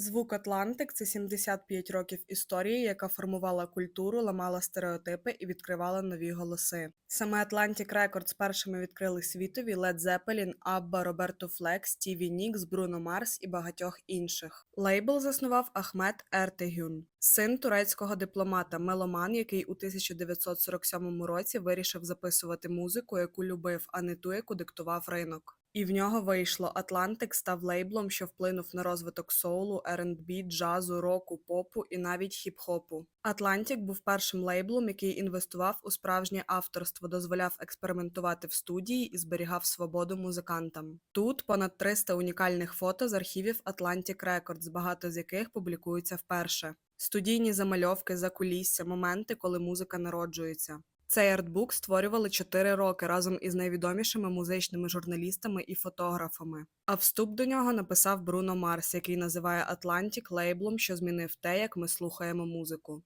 Звук Атлантик це 75 років історії, яка формувала культуру, ламала стереотипи і відкривала нові голоси. Саме Atlantic Records першими відкрили світові Led Zeppelin, Абба, Роберто Флек, Стіві Нікс, Бруно Марс і багатьох інших. Лейбл заснував Ахмет Ертегюн, син турецького дипломата, меломан, який у 1947 році вирішив записувати музику, яку любив, а не ту, яку диктував ринок. І в нього вийшло Atlantic став лейблом, що вплинув на розвиток соулу, R&B, джазу, року, попу і навіть хіп-хопу. Atlantic був першим лейблом, який інвестував у справжнє авторство, дозволяв експериментувати в студії і зберігав свободу музикантам. Тут понад 300 унікальних фото з архівів Atlantic Records, багато з яких публікуються вперше. Студійні замальовки, закулісся, моменти, коли музика народжується. Цей артбук створювали 4 роки разом із найвідомішими музичними журналістами і фотографами. А вступ до нього написав Бруно Марс, який називає Атлантік лейблом, що змінив те, як ми слухаємо музику.